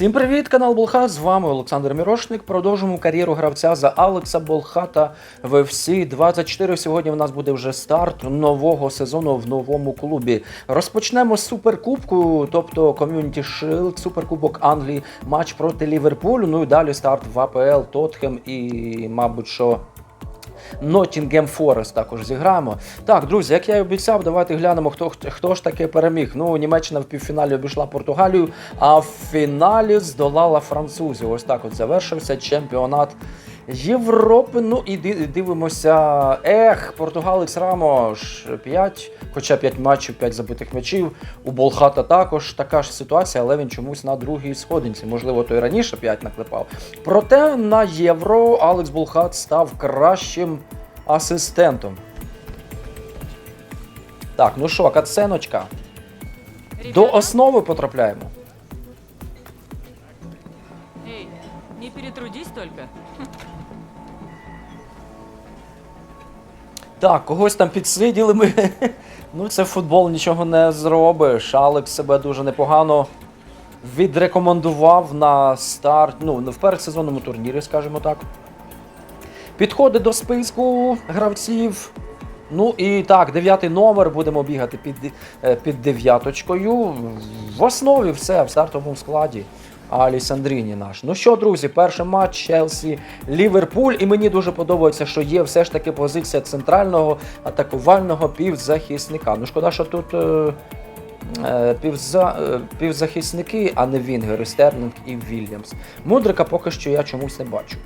Всім привіт, канал Болха. З вами Олександр Мірошник. Продовжуємо кар'єру гравця за Алекса Болхата в FC 24. Сьогодні в нас буде вже старт нового сезону в новому клубі. Розпочнемо з суперкубку, тобто Community Shield, суперкубок Англії, матч проти Ліверпулю. Ну і далі старт в АПЛ, Тотхем і, мабуть, що. Ноттінгем Форест також зіграємо. Так, друзі, як я і обіцяв, давайте глянемо, хто, хто ж таки переміг. Ну, Німеччина в півфіналі обійшла Португалію, а в фіналі здолала французів. Ось так от завершився чемпіонат Європи. Ну і дивимося. Ех, португалець Рамош 5, хоча 5 матчів, 5 забитих м'ячів. У Болхата також така ж ситуація, але він чомусь на другій сходинці. Можливо, той раніше 5 наклепав. Проте на євро Алекс Болхат став кращим асистентом. Так, ну що, катсценочка. До основи потрапляємо. Эй, не перетрудись только. Так, когось там підсиділи ми. Ну, це футбол нічого не зробиш. Алекс себе дуже непогано відрекомендував на старт, ну, в передсезонному турнірі, скажімо так. Підходить до списку гравців. Ну і так, дев'ятий номер будемо бігати під, е, під дев'яточкою. В основі все в стартовому складі. Алісандріні наш. Ну що, друзі, перший матч Челсі Ліверпуль. І мені дуже подобається, що є все ж таки позиція центрального атакувального півзахисника. Ну шкода, що тут е, е, півза, е, півзахисники, а не Вінгер, Стерлінг і Вільямс. Мудрика поки що я чомусь не бачу.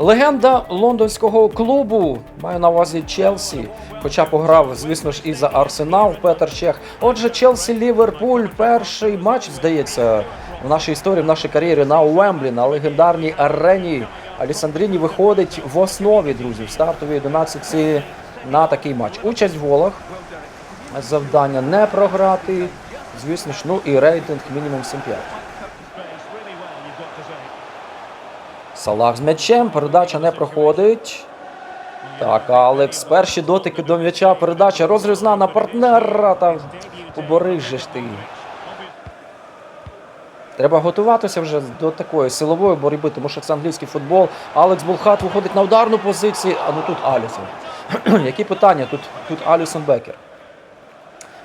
Легенда лондонського клубу, маю на увазі Челсі, хоча пограв, звісно ж, і за Арсенал Петер Чех. Отже, Челсі Ліверпуль, перший матч, здається, в нашій історії, в нашій кар'єрі на Уемблі, на легендарній арені. Алісандріні виходить в основі, друзі, в стартовій 11 на такий матч. Участь в голах, завдання не програти. Звісно ж, ну і рейтинг мінімум 7-5. Салах з м'ячем, передача не проходить. Так, Алекс, перші дотики до м'яча, передача розрізна на партнера. Та побориш же ти. Треба готуватися вже до такої силової боротьби, тому що це англійський футбол. Алекс Булхат виходить на ударну позицію, а ну тут Алісон. Які питання? Тут, тут Алісон Бекер.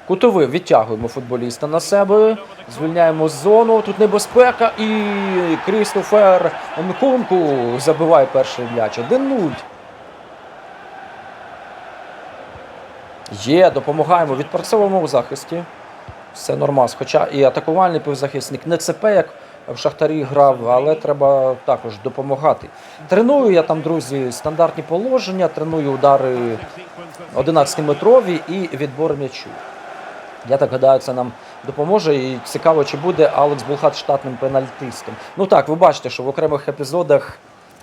Кутовий відтягуємо футболіста на себе, звільняємо зону. Тут небезпека і Крістофер Нкунку забиває перший м'яч. 1-0. Є, допомагаємо, відпрацьовуємо у захисті. Все нормас. Хоча і атакувальний півзахисник не ЦП, як в Шахтарі грав, але треба також допомагати. Треную я там, друзі, стандартні положення, треную удари 11-метрові і відбор м'ячу. Я так гадаю, це нам допоможе. І цікаво, чи буде Алекс Булхат штатним пенальтистом. Ну так, ви бачите, що в окремих епізодах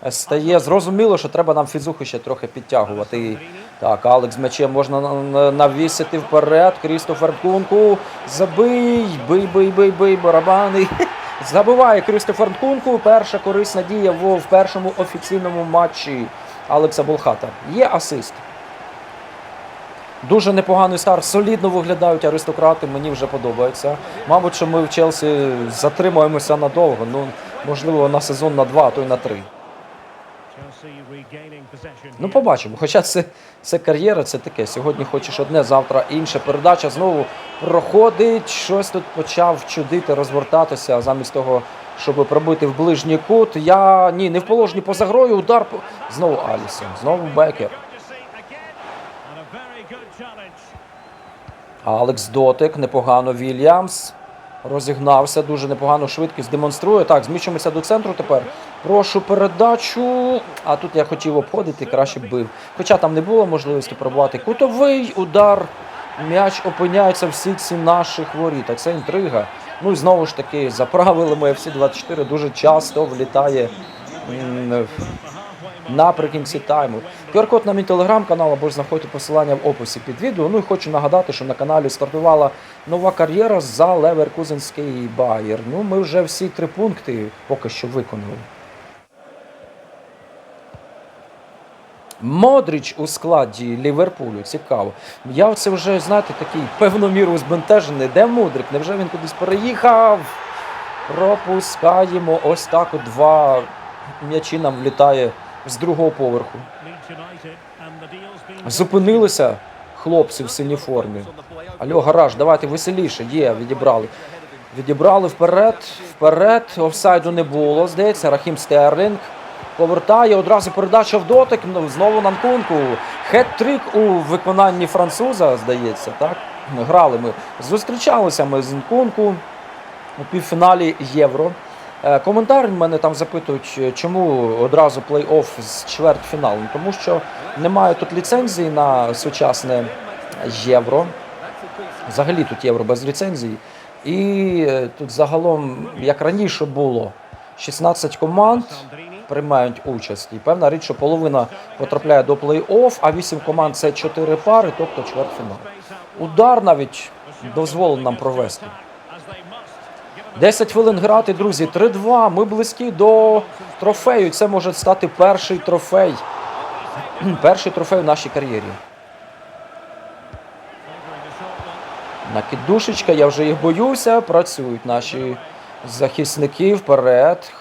е, стає зрозуміло, що треба нам фізуху ще трохи підтягувати. Так, Алекс з м'ячем можна на- на- навісити вперед. Крістофер Кунку. Забий, бий, бий, бий, бий, барабани. Забиває Крістофер Кунку. Перша корисна дія в першому офіційному матчі Алекса Булхата. Є асист. Дуже непоганий старт, солідно виглядають аристократи, мені вже подобається. Мабуть, що ми в Челсі затримаємося надовго. Ну, можливо, на сезон на два, а то й на три. Ну, побачимо. Хоча це, це кар'єра, це таке. Сьогодні хочеш одне, завтра інше. Передача знову проходить. Щось тут почав чудити, розвертатися, замість того, щоб пробити в ближній кут. Я ні, не в положенні поза грою. Удар знову Алісон, знову Бекер. Алекс Дотик, непогано Вільямс. Розігнався, дуже непогану швидкість демонструє. Так, зміщуємося до центру тепер. Прошу передачу. А тут я хотів обходити, краще бив. Хоча там не було можливості пробувати. Кутовий удар. М'яч опиняється в сітці наших воріт. А Це інтрига. Ну і знову ж таки, за правилами FC 24 дуже часто влітає наприкінці тайму. QR-код на мій телеграм-канал або ж знаходьте посилання в описі під відео. Ну і хочу нагадати, що на каналі стартувала нова кар'єра за Леверкузенський Байер. Ну, ми вже всі три пункти поки що виконали. Модріч у складі Ліверпулю. Цікаво. Я це вже, знаєте, такий певну міру збентежений. Де Мудрик? Невже він кудись переїхав? Пропускаємо ось так. Два м'ячі нам влітає з другого поверху. Зупинилися хлопці в синій формі. Альо, гараж, давайте веселіше. Є, відібрали. Відібрали вперед, вперед. Офсайду не було, здається. Рахім Стерлінг повертає одразу передача в дотик. Ну, Знову на Нкунку. Хет-трик у виконанні француза, здається, так? Грали ми. Зустрічалися ми з Нкунку у півфіналі Євро. Е, Коментар мене там запитують, е, чому одразу плей-офф з чвертьфіналом. Тому що немає тут ліцензії на сучасне євро. Взагалі тут євро без ліцензії. І е, тут загалом, як раніше було, 16 команд приймають участь. І певна річ, що половина потрапляє до плей-офф, а 8 команд це 4 пари, тобто чвертьфінал. Удар навіть дозволено нам провести. 10 хвилин грати, друзі. 3-2. Ми близькі до трофею. Це може стати перший трофей. Перший трофей в нашій кар'єрі. Накидушечка, я вже їх боюся. Працюють наші захисники вперед.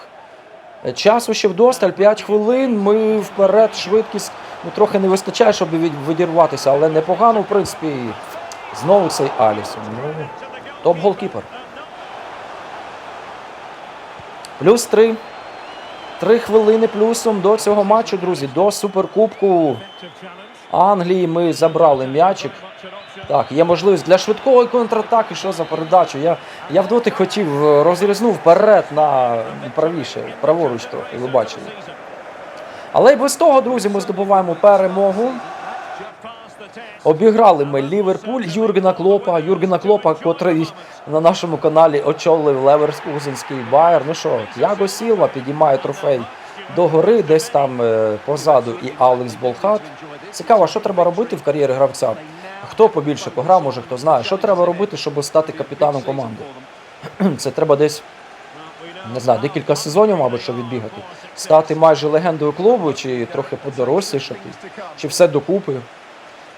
Часу ще вдосталь, 5 хвилин. Ми вперед, швидкість ну, трохи не вистачає, щоб від- відірватися, але непогано, в принципі. Знову цей Алісон. Ну, топ-голкіпер. Плюс 3. Три хвилини плюсом до цього матчу, друзі, до суперкубку Англії. Ми забрали м'ячик. Так, є можливість для швидкої контратаки. Що за передачу? Я, я в хотів е, розрізнув вперед на правіше, праворуч трохи, ви бачили. Але й без того, друзі, ми здобуваємо перемогу. Обіграли ми Ліверпуль Юргена Клопа. Юргена Клопа, котрий на нашому каналі очолив Леверкузенський Байер. Ну що, Тяго Сілва підіймає трофей до гори, десь там е, позаду і Алекс Болхат. Цікаво, що треба робити в кар'єрі гравця? Хто побільше пограв, може хто знає. Що треба робити, щоб стати капітаном команди? Це треба десь не знаю, декілька сезонів, мабуть, щоб відбігати. Стати майже легендою клубу, чи трохи подорослішати, чи все докупи.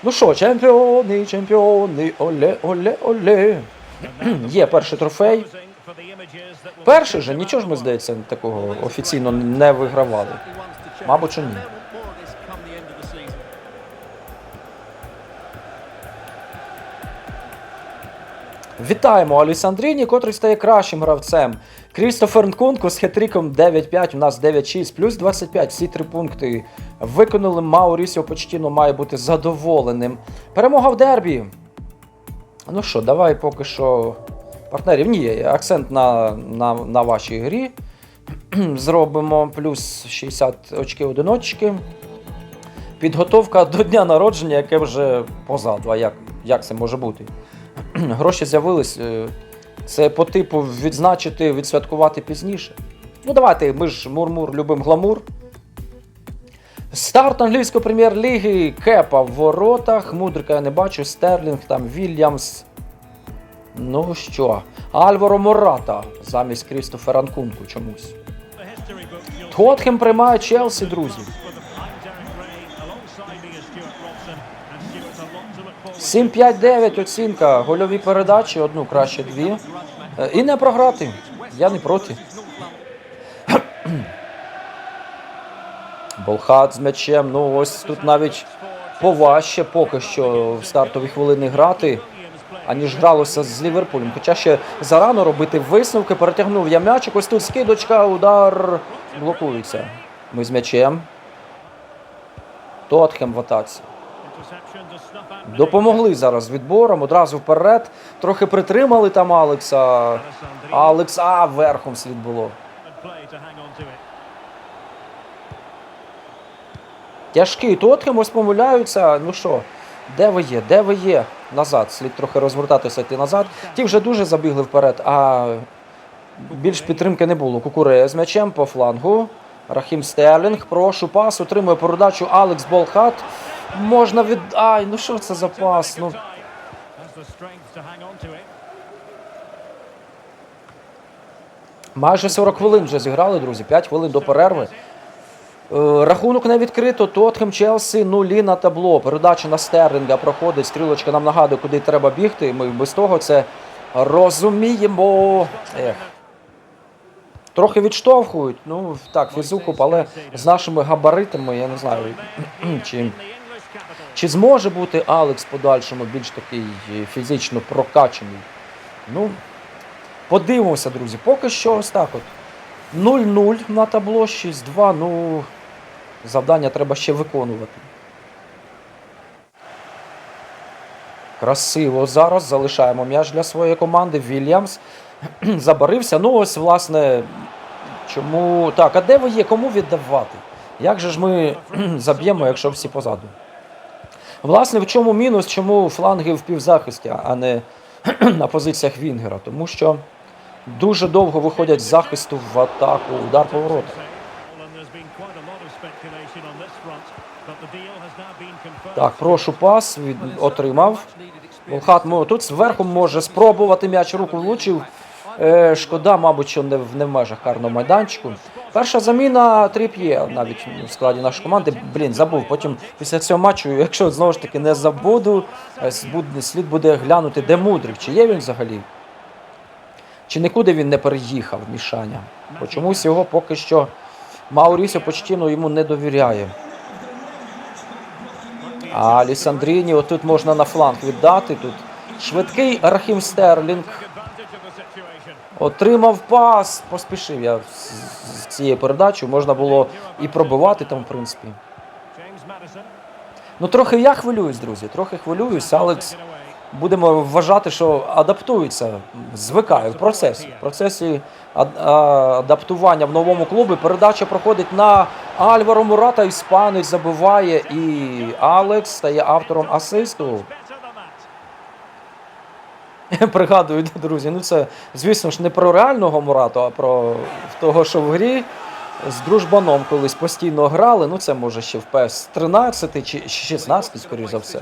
Ну що, чемпіони, чемпіони, оле, оле, оле. Є перший трофей. Перший же, нічого ж ми, здається, такого офіційно не вигравали. Мабуть, що ні. Вітаємо Алісандріні, котрий стає кращим гравцем. Крістофер Нкунку з хетриком 9-5, у нас 9-6, плюс 25. Всі три пункти виконали. Маурісіо Почтіно має бути задоволеним. Перемога в дербі. Ну що, давай поки що партнерів. Ні, акцент на, на, на вашій грі. Зробимо плюс 60 очки одиночки. Підготовка до дня народження, яке вже позаду. А як, як це може бути? Гроші з'явились. е, Це по типу відзначити, відсвяткувати пізніше. Ну давайте, ми ж мур-мур любимо гламур. Старт англійської прем'єр-ліги. Кепа в воротах. Мудрика я не бачу. Стерлінг, там Вільямс. Ну що? Альваро Мората замість Крістофера Нкунку чомусь. Тотхем приймає Челсі, друзі. 7-5-9 оцінка. Гольові передачі, одну краще дві. Е, І не програти. Я не проти. Болхат з м'ячем. Ну ось тут навіть поважче поки що в стартові хвилини грати, аніж гралося з Ліверпулем. Хоча ще зарано робити висновки, перетягнув я м'ячик. Ось тут скидочка, удар блокується. Ми з м'ячем. Тотхем в атаці. Допомогли зараз відбором, одразу вперед. Трохи притримали там Алекса. Алекс, а верхом слід було. Тяжкий Тотхем, ось помиляються. Ну що, де ви є? Де ви є? Назад. Слід трохи розвертатися йти назад. Ті вже дуже забігли вперед, а більш підтримки не було. Кукуре з м'ячем по флангу. Рахім Стерлінг. Прошу пас. Отримує передачу Алекс Болхат. Можна від. Ай, ну що це за пас? Ну, майже 40 хвилин вже зіграли, друзі. 5 хвилин до перерви. Е, Рахунок не відкрито. Тотхем Челсі нулі на табло. Передача на Стерлінга проходить. Стрілочка нам нагадує, куди треба бігти. Ми без того це розуміємо. Ех. Трохи відштовхують. Ну так, фізуку, але з нашими габаритами, я не знаю, чи, чи зможе бути Алекс в подальшому більш такий е, фізично прокачаний. Ну, подивимося, друзі. Поки що ось так от. 0-0 на табло, 6-2. Ну, завдання треба ще виконувати. Красиво зараз залишаємо м'яч для своєї команди. Вільямс забарився. Ну, ось, власне, чому. Так, а де ви є? Кому віддавати? Як же ж ми заб'ємо, якщо всі позаду? Власне, в чому мінус, чому фланги в півзахисті, а не на позиціях Вінгера? Тому що дуже довго виходять з захисту в атаку, удар по воротах. Так, прошу пас, від... отримав. Волхат тут зверху може спробувати м'яч руку влучив. Е, шкода, мабуть, що не в межах карного майданчику. Перша заміна тріп'є навіть в складі нашої команди. Блін, забув. Потім після цього матчу, якщо знову ж таки не забуду, е, слід- буде глянути, де мудрик, чи є він взагалі. Чи нікуди він не переїхав, мішання. Бо чомусь його поки що Маурісіо Почтіно йому не довіряє. А Лісандріні отут можна на фланг віддати. Тут швидкий Рахім Стерлінг. Отримав пас. Поспішив я з, цією передачею. Можна було і пробивати там, в принципі. Ну, трохи я хвилююсь, друзі. Трохи хвилююсь. Алекс будемо вважати, що адаптується, звикає в процесі. В процесі адаптування в новому клубі передача проходить на Альваро Мурата. Іспанець забиває, і Алекс стає автором асисту. Пригадую, друзі. Ну це, звісно ж, не про реального Мурату, а про того, що в грі з дружбаном колись постійно грали. Ну, це може ще в ПС 13 чи 16, скоріш за все.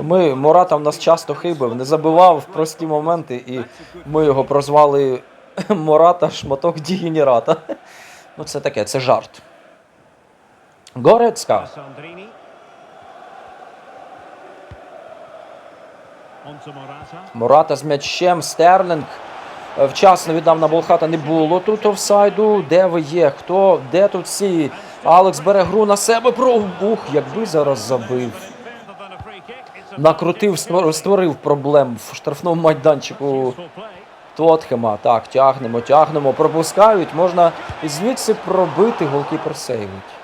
Ми Мурата в нас часто хибив, не забивав в прості моменти, і ми його прозвали Мурата шматок дігенерата. Ну, це таке, це жарт. Горецька. Мурата з м'ячем, Стерлінг. Е, Вчасно віддав на Болхата, не було тут офсайду. Де ви є? Хто? Де тут всі? Алекс бере гру на себе. Ух, якби зараз забив. Накрутив, створив проблем в штрафному майданчику. Тотхема. Так, тягнемо, тягнемо, пропускають. Можна звідси пробити, голкіпер сейвить.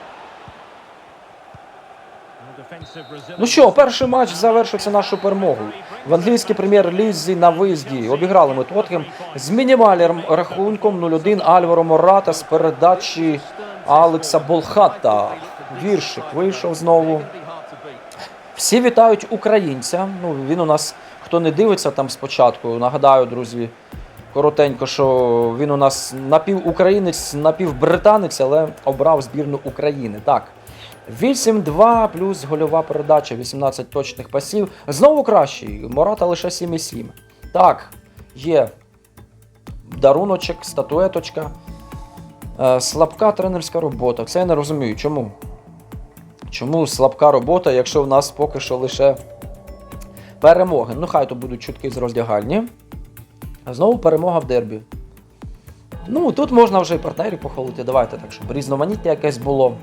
Ну що, перший матч завершився нашою перемогою. В англійській прем'єр-лізі на виїзді обіграли ми Тотхем з мінімальним рахунком 0-1 Альваро Мората з передачі Алекса Болхата. Віршик вийшов знову. Всі вітають українця. Ну, він у нас, хто не дивиться там спочатку, нагадаю, друзі, коротенько, що він у нас напівукраїнець, напівбританець, але обрав збірну України. Так. 8-2 плюс гольова передача, 18 точних пасів. Знову кращий. Мората лише 7,7. Так, є даруночок, статуеточка. Е, слабка тренерська робота. Це я не розумію. Чому? Чому слабка робота, якщо в нас поки що лише перемоги? Ну, хай то будуть чутки з роздягальні. Знову перемога в дербі. Ну, тут можна вже і партнерів похвалити. Давайте так, щоб різноманіття якесь було.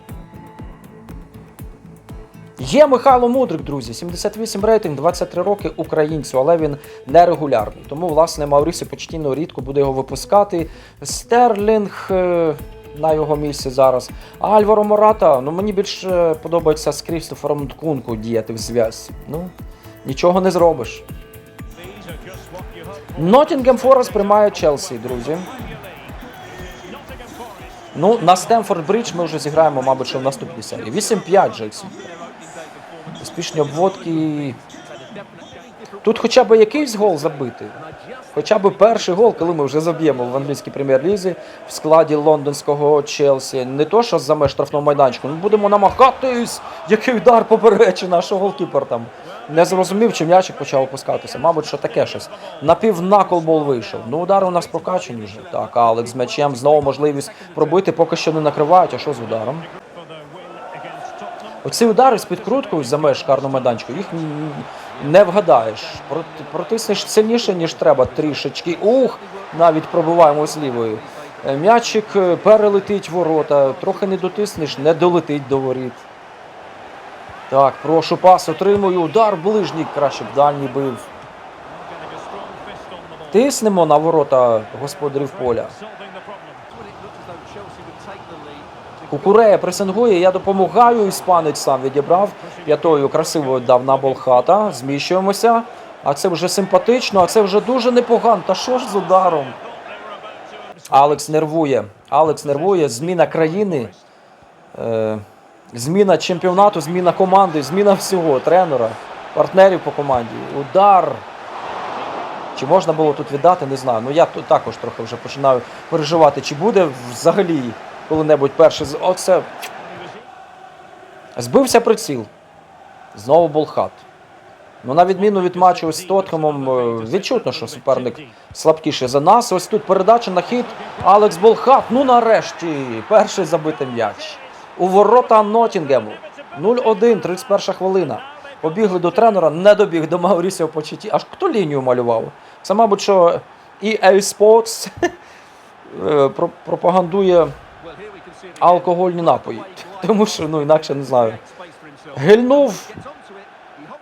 Є Михайло Мудрик, друзі, 78 рейтинг, 23 роки українцю, але він нерегулярний. Тому, власне, Маурісі Почтіно рідко буде його випускати. Стерлінг е, на його місці зараз. А Альваро Мората, ну мені більше подобається з Крістофером Ткунку діяти в зв'язці. Ну, нічого не зробиш. Ноттінгем Форест приймає Челсі, друзі. Ну, на Стемфорд Бридж ми вже зіграємо, мабуть, що в наступній серії. 8-5 Джексі. Успішні обводки. Тут хоча б якийсь гол забити. Хоча б перший гол, коли ми вже заб'ємо в англійській прем'єр-лізі в складі лондонського Челсі. Не то, що за меж штрафного майданчику. Ми будемо намагатись, який удар поперечі нашого голкіпер там. Не зрозумів, чи м'ячик почав опускатися. Мабуть, що таке щось. Напів наколбол вийшов. Ну, удари у нас прокачані вже. Так, Алекс з м'ячем знову можливість пробити, поки що не накривають. А що з ударом? Оці удари з підкруткою за меж карного майданчика, їх не вгадаєш. Протиснеш сильніше, ніж треба, трішечки. Ух, навіть пробиваємо з лівої. Е, М'ячик е, перелетить ворота, трохи не дотиснеш, не долетить до воріт. Так, прошу пас, отримую. Удар ближній, краще б дальній бив. Тиснемо на ворота господарів поля. Кукурея пресингує, я допомагаю, іспанець сам відібрав. П'ятою красиво дав на болхата. Зміщуємося. А це вже симпатично, а це вже дуже непогано. Та що ж з ударом? Алекс нервує. Алекс нервує. Зміна країни, е, зміна чемпіонату, зміна команди, зміна всього, тренера, партнерів по команді. Удар. Чи можна було тут віддати, не знаю. Ну я також трохи вже починаю переживати, чи буде взагалі коли-небудь перший з. Оце. Збився приціл. Знову Болхат. Ну, на відміну від матчу з Тотхемом, е, відчутно, що суперник слабкіший за нас. Ось тут передача на хід. Алекс Болхат. Ну нарешті. Перший забитий м'яч. У ворота Нотінгему. 0-1, 31 хвилина. Побігли до тренера, не добіг до Маурісіо Почеті. Аж хто лінію малював? Це, мабуть, що EA Sports е, пропагандує алкогольні напої. Тому що, ну, інакше не знаю. Гильнув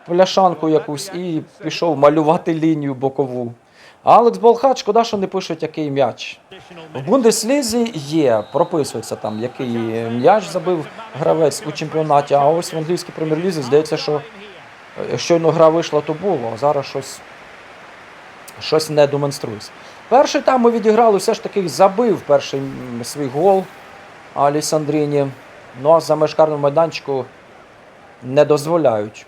пляшанку якусь і пішов малювати лінію бокову. А Алекс Болхат, шкода, що не пишуть, який м'яч. В Бундеслізі є, прописується там, який м'яч забив гравець у чемпіонаті, а ось в англійській прем'єр-лізі здається, що е, щойно гра вийшла, то було, а зараз щось, щось не демонструється. Перший там ми відіграли, все ж таки забив перший свій гол Алісандріні. Ну а за меж майданчику не дозволяють.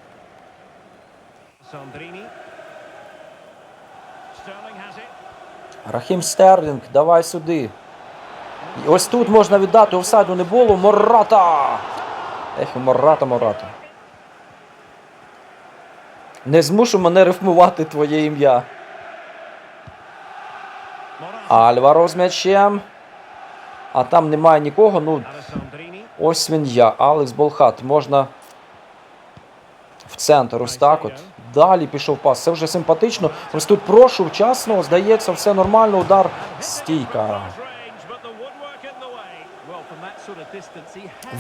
Рахім Стерлінг, давай сюди. І ось тут можна віддати, офсайду не було. Мората! Ех, Мората, Мората. Не змушу мене рифмувати твоє ім'я. Альваро з м'ячем. А там немає нікого. Ну, ось він я. Алекс Болхат. Можна в центр. Ось так от. Далі пішов пас. Це вже симпатично. Ось тут прошу вчасно. Здається, все нормально. Удар. Стійка.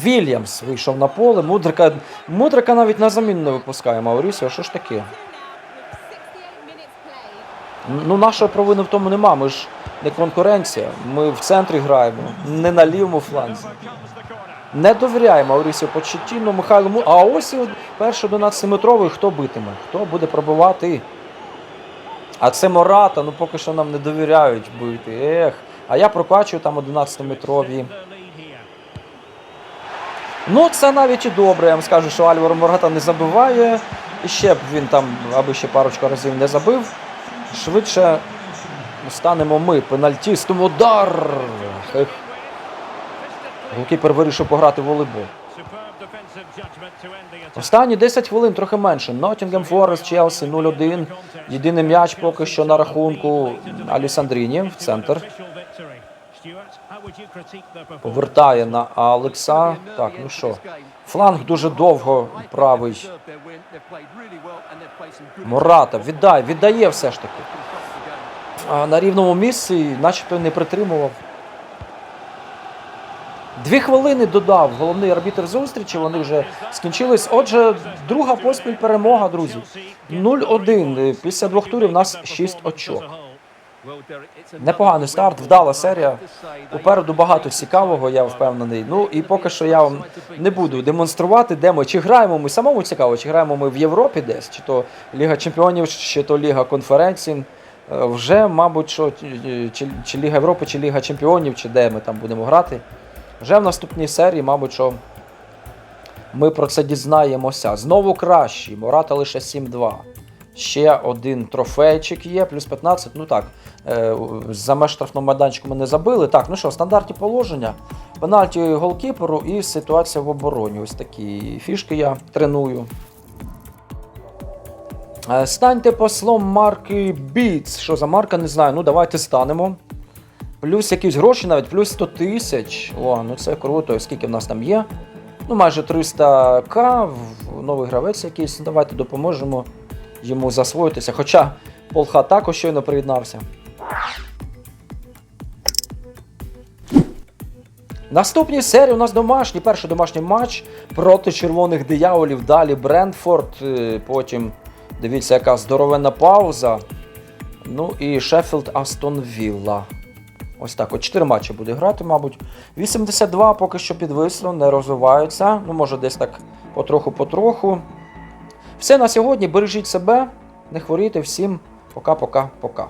Вільямс вийшов на поле. Мудрика, Мудрика навіть на заміну не випускає Маурісіо. Що ж таке? Ну, нашої провини в тому нема. Ми ж не конкуренція. Ми в центрі граємо, не на лівому фланзі. Не довіряє Маурісіо Почеттіно, Михайло Му. А ось перший 11-метровий. Хто битиме? Хто буде пробивати? А це Мората, ну поки що нам не довіряють бити. Ех. А я прокачую там 11-метрові. The lead here. Ну, це навіть і добре. Я вам скажу, що Альваро Моргата не забиває. І ще б він там, аби ще парочку разів не забив. Швидше станемо ми пенальтістом. Удар! Голкіпер вирішив пограти в волейбол. Останні 10 хвилин трохи менше. Ноттінгем Форест, Челсі 0-1. Єдиний м'яч поки що на рахунку Алісандріні в центр. Повертає на Алекса. Так, ну що. Фланг дуже довго правий. Мората, віддай, віддає все ж таки. А на рівному місці, начебто не притримував. Дві хвилини додав головний арбітр зустрічі, вони вже скінчились. Отже, друга поспіль перемога, друзі. 0-1. Після двох турів у нас 6 очок. Непоганий старт, вдала серія. Попереду багато цікавого, я впевнений. Ну і поки що я вам не буду демонструвати, де ми чи граємо ми самому цікаво, чи граємо ми в Європі десь, чи то Ліга Чемпіонів, чи то Ліга конференцій. Е, Вже, мабуть, що чи, чи Ліга Європи, чи Ліга Чемпіонів, чи де ми там будемо грати. Вже в наступній серії, мабуть, що ми про це дізнаємося. Знову кращий. Мората лише 7-2. Ще один трофейчик є, плюс 15. Ну так, е, за меж штрафного майданчику ми не забили. Так, ну що, стандартні положення. Пенальті голкіперу і ситуація в обороні. Ось такі фішки я треную. Е, Станьте послом марки Beats. Що за марка, не знаю. Ну давайте станемо. Плюс якісь гроші навіть, плюс 100 тисяч. О, ну це круто. Скільки в нас там є? Ну, майже 300к, новий гравець якийсь. Давайте допоможемо йому засвоїтися. Хоча Полха також щойно приєднався. Наступній серії у нас домашній, перший домашній матч проти червоних дияволів. Далі Брентфорд. е, Потім дивіться, яка здоровенна пауза. Ну і Шеффілд Астон Вілла. Ось так. От 4 матчі буде грати, мабуть. 82 поки що підвисло, не розвиваються. Ну, може, десь так потроху-потроху. Все на сьогодні. Бережіть себе, не хворійте всім. Пока-пока-пока.